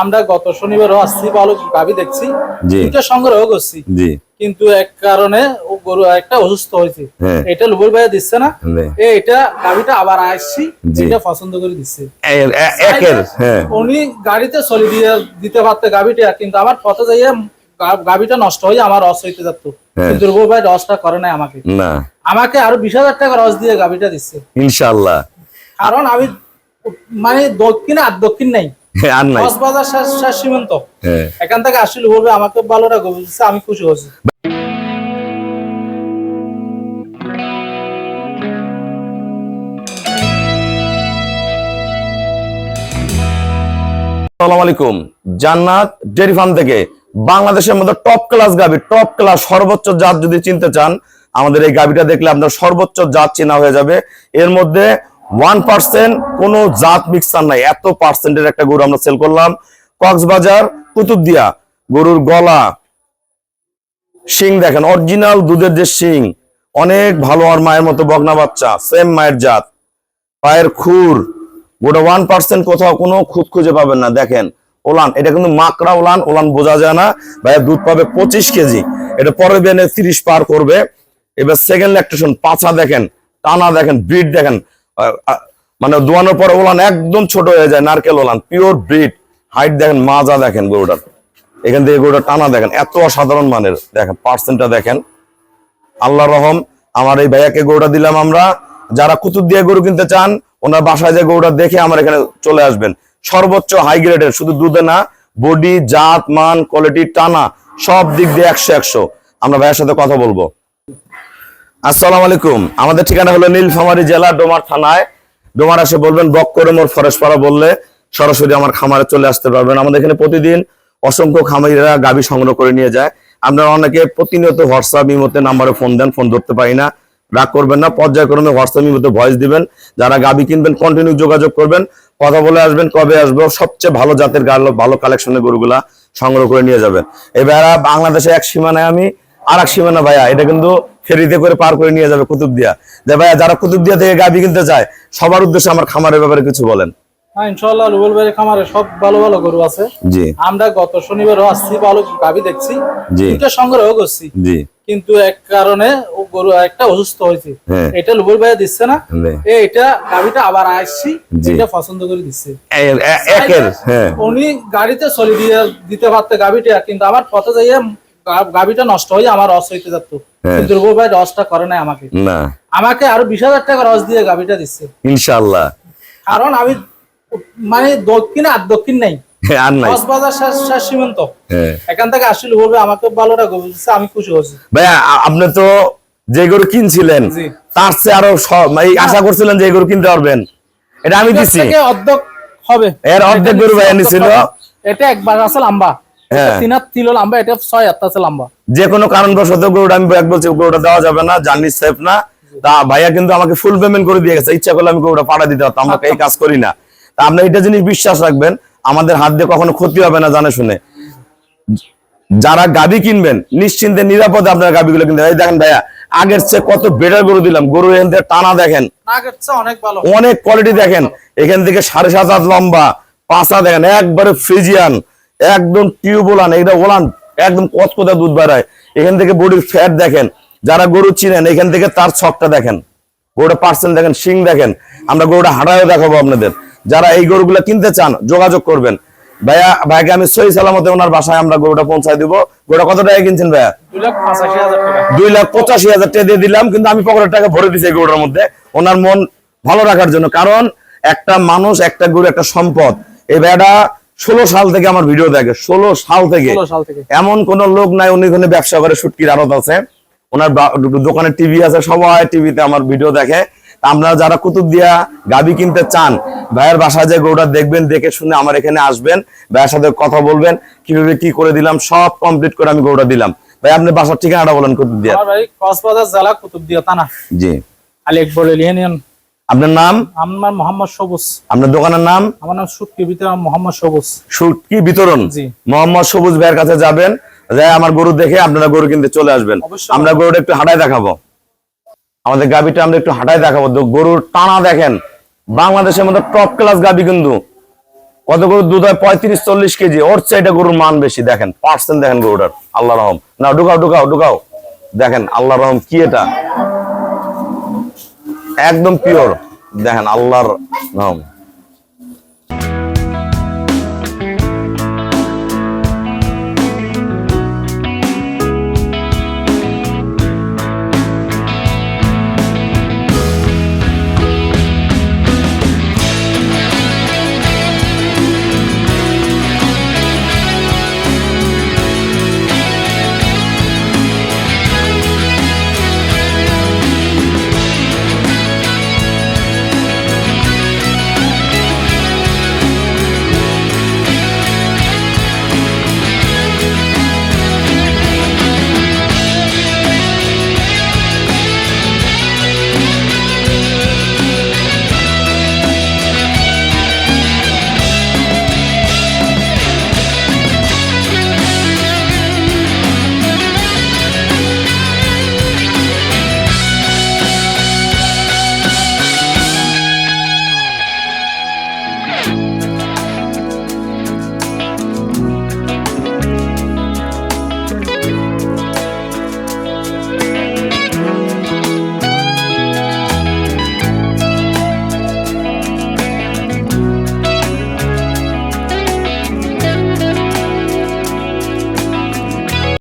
আমরা গত শনিবারও আসছি ভালো গাভি দেখছি। দুটো সংগ্রহ করছি। কিন্তু এক কারণে ও গরু একটা অসুস্থ হয়েছে। হ্যাঁ। এটা লুবুল ভাইয়া দিচ্ছে না। এটা গাভিটা আবার আসছি। এটা পছন্দ করে দিচ্ছে। হ্যাঁ। উনি গাড়িতে চলে দিয়ে দিতে পারতে গাভিটা কিন্তু আমার পথে যাইয়া গাভিটা নষ্ট হয়ে আমার রস হইতে যেত হ্যাঁ। কিন্তু লুবুল ভাই রসটা করে নাই আমাকে। আমাকে আরও বিশ হাজার টাকা রস দিয়ে গাভিটা দিচ্ছে। ইনশাল্লাহ কারণ আমি মানে দক্ষিণে আর দক্ষিণ নাই। আর নাই। কক্সবাজার শেষ সীমান্ত। হ্যাঁ। এখান থেকে আসলে বলবে আমাকে ভালো বুঝছে আমি খুশি হয়েছি। আসসালামু আলাইকুম। জান্নাত ডেয়ারি ফার্ম থেকে বাংলাদেশের মধ্যে টপ ক্লাস গাবি টপ ক্লাস সর্বোচ্চ জাত যদি চিনতে চান আমাদের এই গাবিটা দেখলে আপনার সর্বোচ্চ জাত চেনা হয়ে যাবে। এর মধ্যে ওয়ান পার্সেন্ট কোনো জাত মিক্সার নাই। এত পার্সেন্টের একটা গরু আমরা সেল করলাম। কক্সবাজার, কুতুবদিয়া, গরুর গলা, শিং দেখেন অরিজিনাল দুধের যে শিং, অনেক ভালো আর মায়ের মতো বগনা বাচ্চা সেম মায়ের জাত। পায়ের খুর, গোটা ওয়ান পার্সেন্ট কোথাও কোনো খুঁত খুঁজে পাবেন না। দেখেন, ওলান, এটা কিন্তু মাকড়া ওলান ওলান বোঝা যায় না। ভাইয়া দুধ পাবে পঁচিশ কেজি। এটা পরের বেনে তিরিশ পার করবে। এবার সেকেন্ড ল্যাকটেশন পাছা দেখেন, টানা দেখেন ব্রিড দেখেন। মানে দোয়ানোর পর ওলান একদম ছোট হয়ে যায়, নারকেল ওলান পিওর ব্রিড হাইট দেখেন, মাজা দেখেন গরুটার। এখান থেকে গরুটা টানা দেখেন, এত অসাধারণ মানের। দেখেন পার্সেন্টটা দেখেন। আল্লাহ রহম, আমার এই ভাইয়াকে গরুটা দিলাম আমরা। যারা কুতুব দিয়ে গরু কিনতে চান, ওনার বাসায় যে গরুটা দেখে আমার এখানে চলে আসবেন। সর্বোচ্চ হাই গ্রেডের শুধু দুধে না বডি জাত, মান কোয়ালিটি টানা, সব দিক দিয়ে একশো একশো। আমরা ভাইয়ের সাথে কথা বলব। আসসালামু আলাইকুম। আমাদের ঠিকানা হলো নীলফামারী জেলা, ডোমার থানায়। ডোমার আসে বলবেন বক করে মোর ফরেশপাড়া বললে সরাসরি আমার খামারে চলে আসতে পারবেন। আমাদের এখানে প্রতিদিন অসংখ্য খামারিরা গাবি সংগ্রহ করে নিয়ে যায়। আপনারা অনেকে প্রতিনিয়ত হোয়াটসঅ্যাপ, ইমোতে নাম্বারে ফোন দেন, ফোন ধরতে পারি না, রাগ করবেন না। পর্যায়ক্রমে হোয়াটসঅ্যাপ, ইমোতে ভয়েস দিবেন। যারা গাবি কিনবেন কন্টিনিউ যোগাযোগ করবেন। কথা বলে আসবেন, কবে আসব? সবচেয়ে ভালো জাতের গালো, ভালো কালেকশনের গরুগুলা সংগ্রহ করে নিয়ে যাবেন। এবার বাংলাদেশে এক সীমানায় আমি আর এক সীমানা ভাইয়া, এটা কিন্তু ফেরিতে করে পার করে নিয়ে যাবে কুতুবদিয়া যে ভাইয়া যারা কুতুবদিয়া থেকে গাবি কিনতে চায় সবার উদ্দেশ্যে আমার খামারের ব্যাপারে কিছু বলেন। হ্যাঁ রুবেল ভাইয়ের খামারে সব ভালো ভালো গরু আছে। জি। আমরা গত শনিবারও আসছি ভালো গাভি দেখছি। জি। সংগ্রহ করছি। জি। কিন্তু এক কারণে গরু একটা অসুস্থ হয়েছে। হ্যাঁ। এটা লুবুল ভাইয়া দিচ্ছে না। এটা আবার আসছি এটা পছন্দ করে দিচ্ছে। হ্যাঁ। উনি গাড়িতে চলে দিয়ে দিতে পারতে গাভিটা কিন্তু আমার পথে যাইয়া গাভিটা নষ্ট হয়ে আমার রস হইতে যেত হ্যাঁ। রুবেল ভাই রসটা করে নাই আমাকে। না। আমাকে আরও বিশ হাজার টাকা রস দিয়ে গাভিটা দিচ্ছে। ইনশাল্লাহ কারণ আমি মানে দক্ষিণে আর দক্ষিণ নাই। হ্যাঁ, নাই। হ্যাঁ। এখান থেকে আসলে বলবে আমাকে ভালো আমি খুশি হয়েছি। ভাইয়া আপনি তো যে গরু কিনছিলেন তার চেয়ে আরও আশা করছিলেন যে গরু কিনতে পারবেন। এটা আমি এর অর্ধেক হবে। এর অর্ধেক গরু ভাইয়া অর্ধেক নিছিল। এটা একবার আছে লম্বা। হ্যাঁ। তিন লম্বা এটা ছয় হাত আছে লম্বা। যে কোনো কারণবশত গরুটা আমি এক বলছি গরুটা দেওয়া যাবে না জার্নি সেফ না। তা ভাইয়া কিন্তু আমাকে ফুল পেমেন্ট করে দিয়ে গেছে ইচ্ছা করলে আমি গরুটা পাঠা দিতে পারতাম আমরা এই কাজ করি না। তা আপনি এটা জিনিস বিশ্বাস রাখবেন আমাদের হাত দিয়ে কখনো ক্ষতি হবে না জানে শুনে। যারা গাবি কিনবেন নিশ্চিন্তে নিরাপদে আপনারা গাবিগুলো কিনতে এই দেখেন ভাইয়া আগের চেয়ে কত বেটার গরু দিলাম। গরু এখান থেকে টানা দেখেন। অনেক অনেক কোয়ালিটি দেখেন। এখান থেকে সাড়ে সাত হাত লম্বা পাঁচা দেখেন একবারে ফ্রিজিয়ান একদম টিউব ওলান এটা ওলান একদম কতকতা দুধ বাড়ায়। এখান থেকে বডির ফ্যাট দেখেন যারা গরু চিনেন এখান থেকে তার ছকটা দেখেন। গরুটা পার্সেন্ট দেখেন শিং দেখেন। আমরা গরুটা হাঁটায়ও দেখাবো আপনাদের। যারা এই গরুগুলো কিনতে চান যোগাযোগ করবেন। ভাইয়া ভাইকে আমি সই সালামতে ওনার বাসায় আমরা গরুটা পৌঁছায় দিব। গরুটা কত টাকা কিনছেন ভাইয়া? দুই লাখ পঁচাশি হাজার টাকা দিয়ে দিলাম কিন্তু আমি পকেটের টাকা ভরে দিছি এই গরুটার মধ্যে। ওনার মন ভালো রাখার জন্য কারণ একটা মানুষ একটা গরু একটা সম্পদ। এই ভাইয়াটা ষোলো সাল থেকে আমার ভিডিও দেখে ষোলো সাল থেকে। এমন কোন লোক নাই উনি ওখানে ব্যবসা করে সুটকির আড়ত আছে। ওনার দোকানে টিভি আছে সবাই টিভিতে আমার ভিডিও দেখে। আপনারা যারা কুতুব দিয়া গাবি কিনতে চান ভাইয়ের বাসায় যে গরুটা দেখবেন দেখে শুনে আমার এখানে আসবেন ভাইয়ের সাথে কথা বলবেন কীভাবে কি করে দিলাম সব কমপ্লিট করে আমি গরুটা দিলাম। ভাই আপনি বাসার ঠিকানাটা বলেন কুতুব দিয়া। কক্সবাজার জেলা কুতুবদিয়া থানা। জি। আলী একবর আপনার নাম? আমার মোহাম্মদ সবুজ। আপনার দোকানের নাম? আমার নাম সুটকি ভিতরে মোহাম্মদ সবুজ। সুটকি বিতরণ? মোহাম্মদ সবুজ ভাইয়ের কাছে যাবেন যাই আমার গরু দেখে আপনারা গরু কিনতে চলে আসবেন। আমরা গরুটা একটু হাঁটায় দেখাবো। আমাদের গাবিটা আমরা একটু হাঁটায় দেখাবো। গরুর টানা দেখেন বাংলাদেশের মধ্যে টপ ক্লাস গাবি কিন্তু কত গরুর দুধ হয় পঁয়ত্রিশ চল্লিশ কেজি। ওর চাইটা গরুর মান বেশি দেখেন পার্সেন্ট দেখেন গরুটার। আল্লাহ রহম। না ঢুকাও ঢুকাও ঢুকাও। দেখেন আল্লাহ রহম কি এটা? একদম পিওর দেখেন আল্লাহর রহম